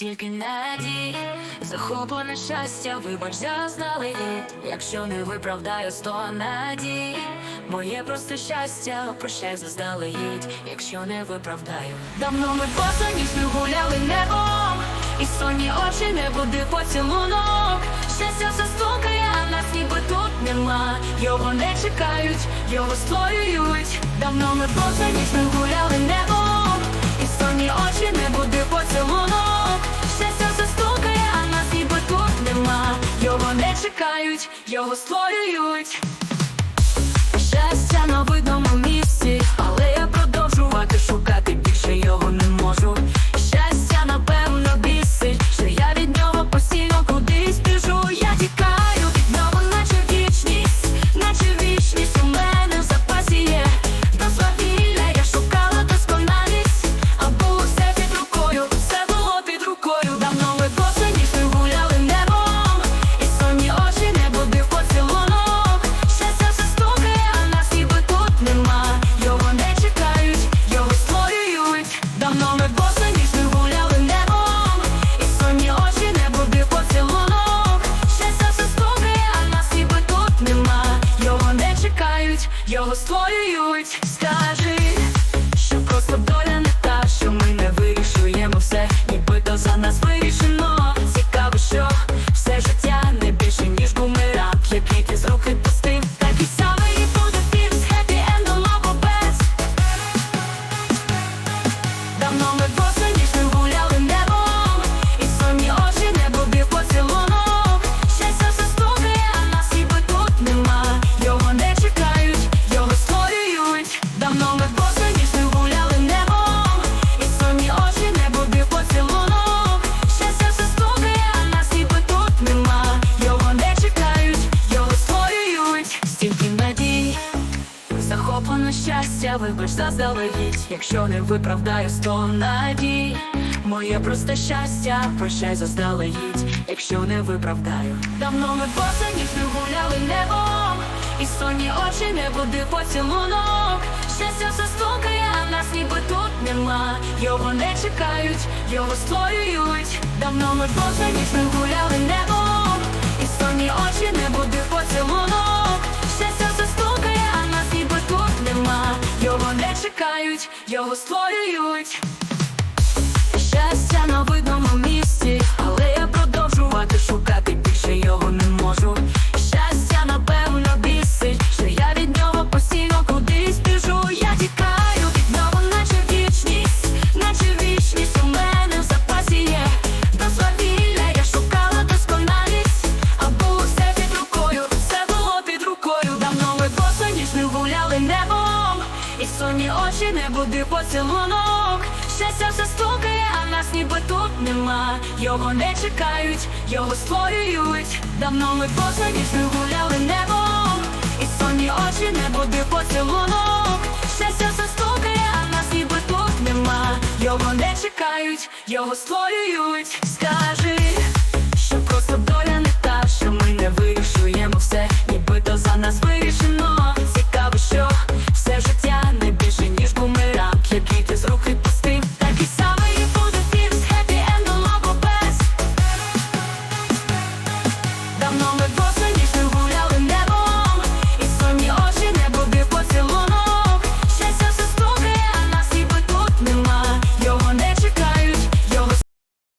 Стільки надій, захоплене щастя, вибач заздалегідь Якщо не виправдаю сто надій, моє просто щастя, прощай заздалегідь, якщо не виправдаю. Давно ми босоніжно гуляли небом, і сонні очі не буде поцілунок. Щастя все стукає, а нас ніби тут нема. Його не чекають, його створюють. Давно ми босоніжно гуляли небом, і сонні очі не буде поцілунок. Його створюють. Його створюють. Скажи, що просто доля не та, що ми не вирішуємо все, нібито за нас вирішено. Захоплено щастя, вибач заздалегідь, якщо не виправдаю сто надій. Моє просте щастя, прощай заздалегідь, якщо не виправдаю. Давно ми босоніжно гуляли небом, і сонні очі не буде поцілунок. Щастя все стукає, а нас ніби тут нема. Його не чекають, його створюють. Давно ми босоніжно гуляли небом, і сонні очі не буде поцілунок. Чекають, його створюють. Щастя на видному місці, і сонні очі не буде поцілунок. Щастя все стукає, а нас ніби тут нема. Його не чекають, його створюють. Давно ми босоніжно гуляли небом, і сонні очі не буде поцілунок. Щастя все стукає, а нас ніби тут нема. Його не чекають, його створюють.